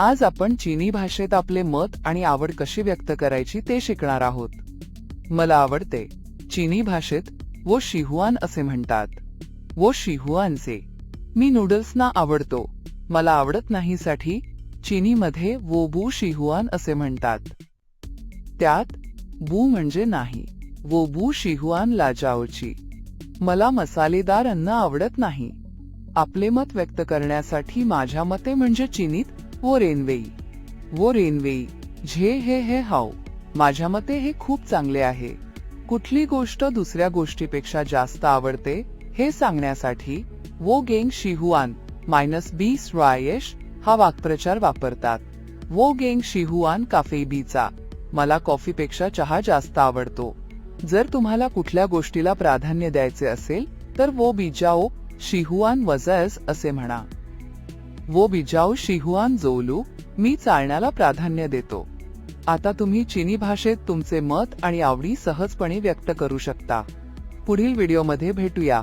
आज आपण चीनी भाषेत आपले मत आणि आवड कशी व्यक्त करायची ते शिकणार आहोत. मला आवडते चीनी भाषेत वो शिहुआन असे म्हणतात. वो शिहुआनचे मी नूडल्सना आवडतो. मला आवडत नाहीसाठी चीनीमध्ये वो बू शिहुआन असे म्हणतात. त्यात बू म्हणजे नाही वो बू शिहुआन लाजाओची. मला मसालेदार अन्न आवडत नाही. आपले मत व्यक्त करण्यासाठी माझ्या मते म्हणजे चीनीत वो रेनवेई वो रेनवेई झे हे हे हाव. माझ्या मते हे खूप चांगले आहे. कुठली गोष्ट दुसऱ्या गोष्टीपेक्षा जास्त आवडते हे सांगण्यासाठी वो गेंग शिहुआन मायनस बी स्वायश हा वाक्प्रचार वापरतात. वो गेंग शिहुआन काफे बीचा. मला कॉफीपेक्षा चहा जास्त आवडतो. जर तुम्हाला कुठल्या गोष्टीला प्राधान्य द्यायचे असेल तर वो बिजाओ शिहुआन वजस असे म्हणा. वो बिजाऊ शिहुआन जोलू मी चालण्याला प्राधान्य देतो. आता तुम्ही चिनी भाषेत तुमचे मत आणि आवडी सहजपणे व्यक्त करू शकता. पुढील व्हिडिओमध्ये भेटूया.